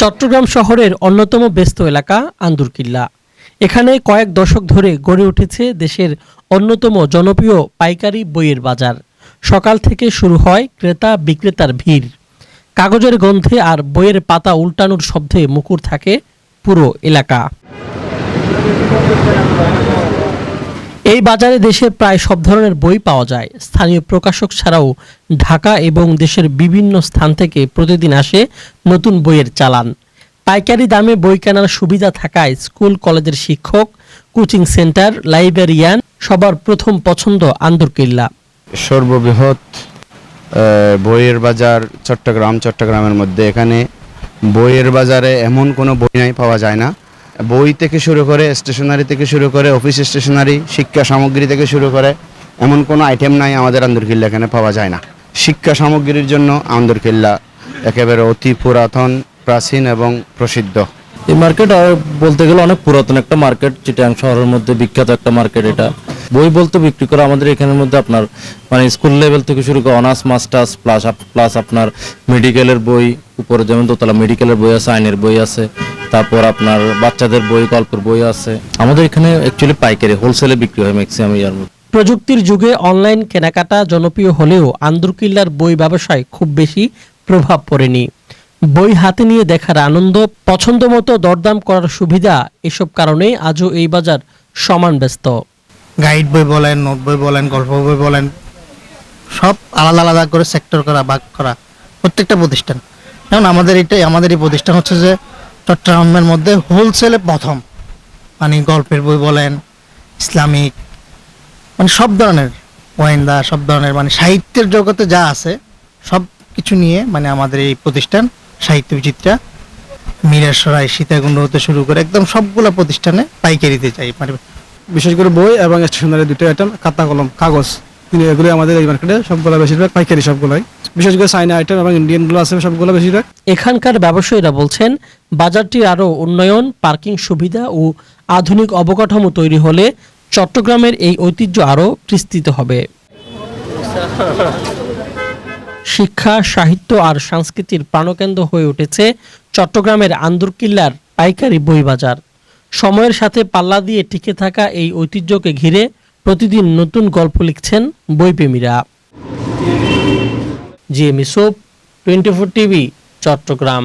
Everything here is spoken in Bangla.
চট্টগ্রাম শহরের অন্যতম ব্যস্ত এলাকা আন্দুরকিল্লা। এখানে কয়েক দশক ধরে গড়ে উঠেছে দেশের অন্যতম জনপ্রিয় পাইকারি বইয়ের বাজার। সকাল থেকে শুরু হয় ক্রেতা বিক্রেতার ভিড়। কাগজের গন্ধে আর বইয়ের পাতা উল্টানোর শব্দে মুকুর থাকে পুরো এলাকা। এই বাজারে দেশের প্রায় সব ধরনের বই পাওয়া যায়। স্থানীয় প্রকাশক ছাড়াও ঢাকা এবং দেশের বিভিন্ন স্থান থেকে প্রতিদিন আসে নতুন বইয়ের চালান। পাইকারি দামে বই কেনার সুবিধা থাকায় স্কুল, কলেজের শিক্ষক, কোচিং সেন্টার, লাইব্রেরিয়ান সবার প্রথম পছন্দ আন্দরকিল্লা। সর্ববৃহৎ বইয়ের বাজার চট্টগ্রাম, চট্টগ্রামের মধ্যে। এখানে বইয়ের বাজারে এমন কোনো বই নাই, পাওয়া যায় না। বই থেকে শুরু করে স্টেশনারি থেকে শুরু করে অফিস স্টেশনারি শিক্ষা সামগ্রী থেকে শুরু করে এমন কোনো আইটেম নাই আমাদের আন্দরকিল্লা এখানে পাওয়া যায় না। শিক্ষা সামগ্রীর জন্য আন্দরকিল্লা একেবারে অতি পুরাতন, প্রাচীন এবং প্রসিদ্ধ। এই মার্কেট বলতে গেলে অনেক পুরাতন একটা মার্কেট চিটাং শহরের মধ্যে বিখ্যাত একটা মার্কেট এটা। বই বলতে বিক্রি করে আমাদের এখানের মধ্যে আপনার মানে স্কুল লেভেল থেকে শুরু করে অনার্স মাস্টার্স প্লাস প্লাস আপনার মেডিকেলের বই, উপরে যেমন দোতলা মেডিকেলের বই আছে, আইনের বই আছে। তারপর আপনার বাচ্চাদের বই গল্পের বই আছে। আমাদের এখানে অ্যাকচুয়ালি পাইকারি হোলসেলে বিক্রি হয় ম্যাক্সিমাম ইয়ার মধ্যে। প্রযুক্তির যুগে অনলাইন কেনাকাটা জনপ্রিয় হলেও আন্দরকিল্লার বই ব্যবসায় খুব বেশি প্রভাব পড়েনি। বই হাতে নিয়ে দেখার আনন্দ পছন্দ মতো দরদাম করার সুবিধা এসব কারণেই আজও এই বাজার সমান ব্যস্ত। গাইড বই বলেন নোট বই বলেন গল্প বই বলেন সব আলাদা আলাদা করে সেক্টর করা ভাগ করা প্রত্যেকটা প্রতিষ্ঠান। যেমন আমাদের এটাই আমাদের এই প্রতিষ্ঠান হচ্ছে যে চট্টগ্রামের মধ্যে হোলসেলে প্রথম। মানে গল্পের বই বলেন, ইসলামিক মানে সব ধরনের গোয়েন্দা, সব ধরনের মানে সাহিত্যের জগতে যা আছে, সব কিছু নিয়ে মানে আমাদের এই প্রতিষ্ঠান, সাহিত্য বিচিত্রা মিরেশ্বরাই সীতাকুণ্ড হতে শুরু করে একদম সবগুলো প্রতিষ্ঠানে পাইকারিতে চাই। মানে বিশেষ করে বই এবং স্টেশনারি দুটো আইটেম খাতা, কলম, কাগজ। কিন্তু এগুলো আমাদের এই মার্কেটে সবগুলো বেশিরভাগ পাইকারি সবগুলোই। বিশেষ করে চাইনা আইটেম এবং ইন্ডিয়ানগুলো আছে সবগুলো বেশিরভাগ। এখানকার ব্যবসায়ীরা বলছেন, বাজারটির আরও উন্নয়ন, পার্কিং সুবিধা ও আধুনিক অবকাঠামো তৈরি হলে চট্টগ্রামের এই ঐতিহ্য আরও বিস্তৃত হবে। শিক্ষা, সাহিত্য আর সংস্কৃতির প্রাণকেন্দ্র হয়ে উঠেছে চট্টগ্রামের আন্দরকিল্লার পাইকারি বই বাজার সময়ের সাথে পাল্লা দিয়ে টিকে থাকা এই ঐতিহ্যকে ঘিরে প্রতিদিন নতুন গল্প লিখছেন বইপ্রেমীরা। জিএমি সোপ টোয়েন্টি ফোর টিভি চট্টগ্রাম।